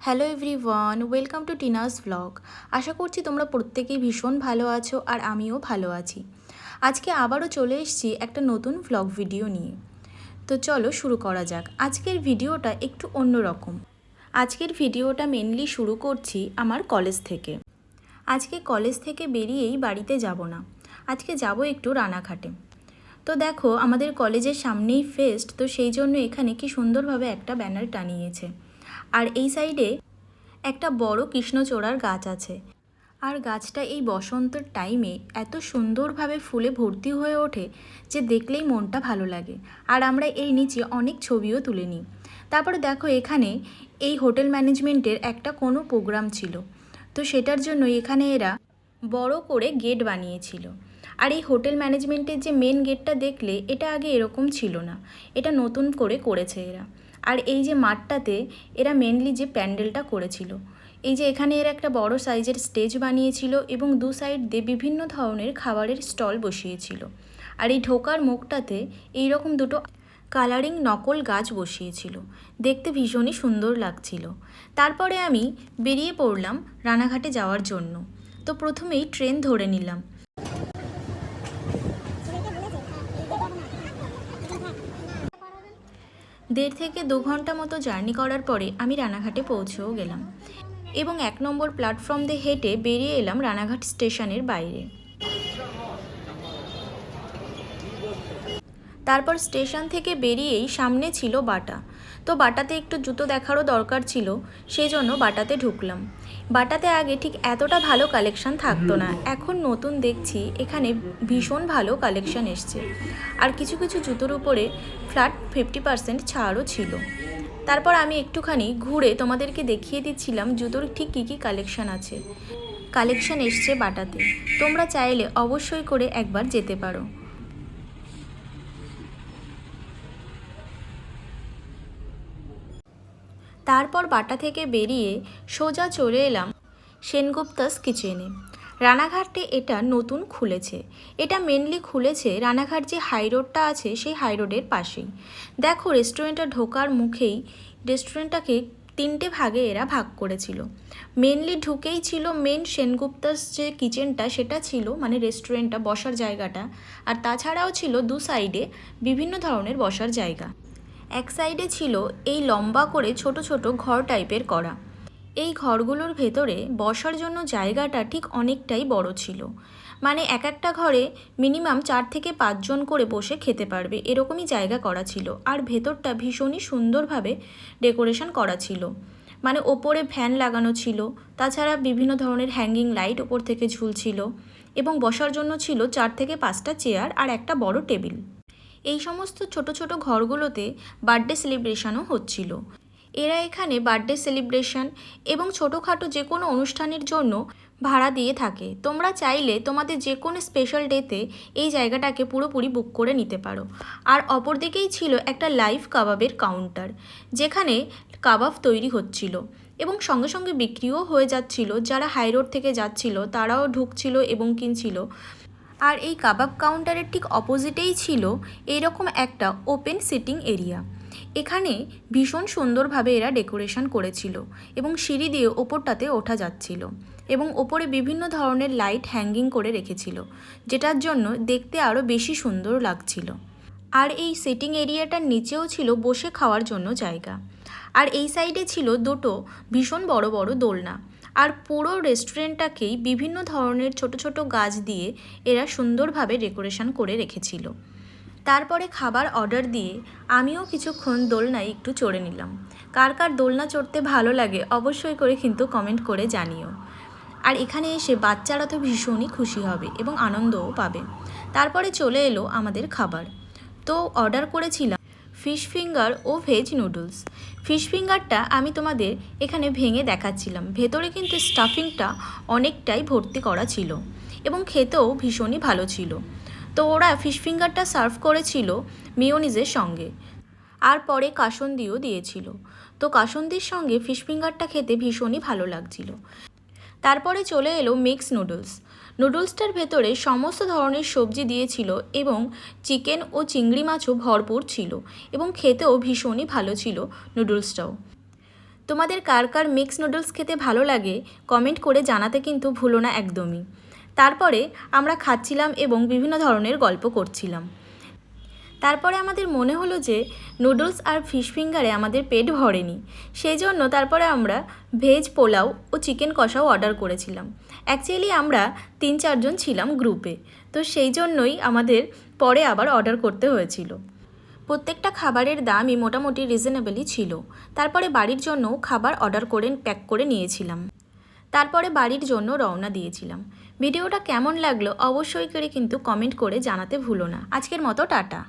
Hello everyone welcome to Tina's vlog আশা করছি তোমরা প্রত্যেকেই ভীষণ ভালো আছো আর আমিও ভালো আছি। আজকে আবারও চলে এসেছি একটা নতুন ভ্লগ ভিডিও নিয়ে। তো চলো শুরু করা যাক। আজকের ভিডিওটা একটু অন্যরকম। আজকের ভিডিওটা মেনলি শুরু করছি আমার কলেজ থেকে। আজকে কলেজ থেকে বেরিয়েই বাড়িতে যাব না। আজকে যাব একটু রানাঘাটে। তো দেখো, আমাদের কলেজের সামনেই ফেস্ট তো সেই জন্য এখানে কি সুন্দরভাবে একটা ব্যানার টানিয়েছে। আর এই সাইডে একটা বড় কৃষ্ণচূড়ার গাছ আছে। আর গাছটা এই বসন্তের টাইমে এত সুন্দরভাবে ফুলে ভর্তি হয়ে ওঠে যে দেখলেই মনটা ভালো লাগে। আর আমরা এই নিচে অনেক ছবিও তুলে নিই। তারপরে দেখো এখানে এই হোটেল ম্যানেজমেন্টের একটা কোনো প্রোগ্রাম ছিল। তো সেটার জন্য এখানে এরা বড় করে গেট বানিয়েছিল। আর এই হোটেল ম্যানেজমেন্টের যে মেন গেটটা দেখলে এটা আগে এরকম ছিল না। এটা নতুন করে করেছে এরা। আর এই যে মাঠটাতে এরা মেনলি যে প্যান্ডেলটা করেছিল। এই যে এখানে এরা একটা বড় সাইজের স্টেজ বানিয়েছিল এবং দু সাইড দিয়ে বিভিন্ন ধরনের খাবারের স্টল বসিয়েছিল। আর এই ঢোকার মুখটাতে এই রকম দুটো কালারিং নকল গাছ বসিয়েছিল। দেখতে ভীষণই সুন্দর লাগছিল। তারপরে আমি বেরিয়ে পড়লাম রানাঘাটে যাওয়ার জন্য। তো প্রথমেই ট্রেন ধরে নিলাম। দেড় থেকে দু ঘণ্টা মতো জার্নি করার পরে আমি রানাঘাটে পৌঁছেও গেলাম এবং এক নম্বর প্ল্যাটফর্ম দিয়ে হেঁটে বেরিয়ে এলাম রানাঘাট স্টেশনের বাইরে। তারপর স্টেশন থেকে বেরিয়েই সামনে ছিল বাটা। তো বাটাতে একটু জুতো দেখারও দরকার ছিল সেই জন্য বাটাতে ঢুকলাম। বাটাতে আগে ঠিক এতটা ভালো কালেকশন থাকতো না। এখন নতুন দেখছি এখানে ভীষণ ভালো কালেকশন এসছে। আর কিছু কিছু জুতোর উপরে ফ্ল্যাট ফিফটি পার্সেন্ট ছাড়ও ছিল। তারপর আমি একটুখানি ঘুরে তোমাদেরকে দেখিয়ে দিচ্ছিলাম জুতোর ঠিক কী কী কালেকশন আছে। কালেকশন এসছে বাটাতে। তোমরা চাইলে অবশ্যই করে একবার যেতে পারো। তারপর বাটা থেকে বেরিয়ে সোজা চলে এলাম সেনগুপ্তাস কিচেনে। রানাঘাটে এটা নতুন খুলেছে। এটা মেনলি খুলেছে রানাঘাট যে হাই রোডটা আছে সেই হাই রোডের পাশেই। দেখো রেস্টুরেন্টটা ঢোকার মুখেই রেস্টুরেন্টটাকে তিনটে ভাগে এরা ভাগ করেছিল। মেনলি ঢুকেই ছিল মেন সেনগুপ্তাস যে কিচেনটা সেটা ছিল মানে রেস্টুরেন্টটা বসার জায়গাটা। আর তাছাড়াও ছিল দু সাইডে বিভিন্ন ধরনের বসার জায়গা। এক সাইডে ছিল এই লম্বা করে ছোট ছোট ঘর টাইপের করা। এই ঘরগুলোর ভেতরে বসার জন্য জায়গাটা ঠিক অনেকটাই বড় ছিল। মানে এক একটা ঘরে মিনিমাম চার থেকে পাঁচজন করে বসে খেতে পারবে, এরকমই জায়গা করা ছিল। আর ভেতরটা ভীষণই সুন্দরভাবে ডেকোরেশন করা ছিল। মানে ওপরে ফ্যান লাগানো ছিল, তাছাড়া বিভিন্ন ধরনের হ্যাঙ্গিং লাইট ওপর থেকে ঝুলছিল এবং বসার জন্য ছিল চার থেকে পাঁচটা চেয়ার আর একটা বড় টেবিল। এই সমস্ত ছোট ছোট ঘরগুলোতে বার্থডে সেলিব্রেশনও হচ্ছিল। এরা এখানে বার্থডে সেলিব্রেশন এবং ছোটোখাটো যে কোনো অনুষ্ঠানের জন্য ভাড়া দিয়ে থাকে। তোমরা চাইলে তোমাদের যে কোনো স্পেশাল ডেতে এই জায়গাটাকে পুরোপুরি বুক করে নিতে পারো। আর অপরদিকেই ছিল একটা লাইভ কাবাবের কাউন্টার যেখানে কাবাব তৈরি হচ্ছিল এবং সঙ্গে সঙ্গে বিক্রিও হয়ে যাচ্ছিল। যারা হাই রোড থেকে যাচ্ছিল, তারাও ঢুকছিল এবং কিনছিল। আর এই কাবাব কাউন্টারের ঠিক অপোজিটেই ছিল এরকম একটা ওপেন সিটিং এরিয়া। এখানে ভীষণ সুন্দরভাবে এরা ডেকোরেশন করেছিল এবং সিঁড়ি দিয়ে ওপরটাতে ওঠা যাচ্ছিল এবং ওপরে বিভিন্ন ধরনের লাইট হ্যাঙ্গিং করে রেখেছিল, যেটার জন্য দেখতে আরও বেশি সুন্দর লাগছিল। আর এই সিটিং এরিয়াটার নিচেও ছিল বসে খাওয়ার জন্য জায়গা। আর এই সাইডে ছিল দুটো ভীষণ বড় বড় দোলনা। আর পুরো রেস্টুরেন্টটাকেই বিভিন্ন ধরনের ছোট ছোট গাছ দিয়ে এরা সুন্দরভাবে ডেকোরেশন করে রেখেছিল। তারপরে খাবার অর্ডার দিয়ে আমিও কিছুক্ষণ দোলনায় একটু চড়ে নিলাম। কার কার দোলনা চড়তে ভালো লাগে অবশ্যই করে কিন্তু কমেন্ট করে জানিও। আর এখানে এসে বাচ্চারা তো ভীষণই খুশি হবে এবং আনন্দও পাবে। তারপরে চলে এলো আমাদের খাবার। তো অর্ডার করেছিলাম ফিশ ফিঙ্গার ও ভেজ নুডলস। ফিশ ফিঙ্গারটা আমি তোমাদের এখানে ভেঙে দেখাচ্ছিলাম। ভেতরে কিন্তু স্টাফিংটা অনেকটাই ভর্তি করা ছিল এবং খেতেও ভীষণই ভালো ছিল। তো ওরা ফিশ ফিঙ্গারটা সার্ভ করেছিল মিওনিজের সঙ্গে আর পরে কাসন্দিও দিয়েছিল। তো কাসন্দির সঙ্গে ফিশ ফিঙ্গারটা খেতে ভীষণই ভালো লাগছিল। তারপরে চলে এলো মিক্স নুডলস। নুডলসটার ভেতরে সমস্ত ধরনের সবজি দিয়েছিল এবং চিকেন ও চিংড়ি মাছও ভরপুর ছিল এবং খেতেও ভীষণই ভালো ছিল নুডলসটাও। তোমাদের কার কার মিক্স নুডলস খেতে ভালো লাগে, কমেন্ট করে জানাতে কিন্তু ভুলো না একদমই। তারপরে আমরা খাচ্ছিলাম এবং বিভিন্ন ধরনের গল্প করছিলাম। তারপরে আমাদের মনে হলো যে নুডলস আর ফিশ ফিঙ্গারে আমাদের পেট ভরেনি। সেই জন্য তারপরে আমরা ভেজ পোলাও ও চিকেন কষাও অর্ডার করেছিলাম। অ্যাকচুয়ালি আমরা তিন চারজন ছিলাম গ্রুপে, তো সেই জন্যই আমাদের পরে আবার অর্ডার করতে হয়েছিল। প্রত্যেকটা খাবারের দামই মোটামুটি রিজনেবলই ছিল। তারপরে বাড়ির জন্য খাবার অর্ডার করে প্যাক করে নিয়েছিলাম। তারপরে বাড়ির জন্য রওনা দিয়েছিলাম। ভিডিওটা কেমন লাগল অবশ্যই করে কিন্তু কমেন্ট করে জানাতে ভুলো না। আজকের মতো টাটা।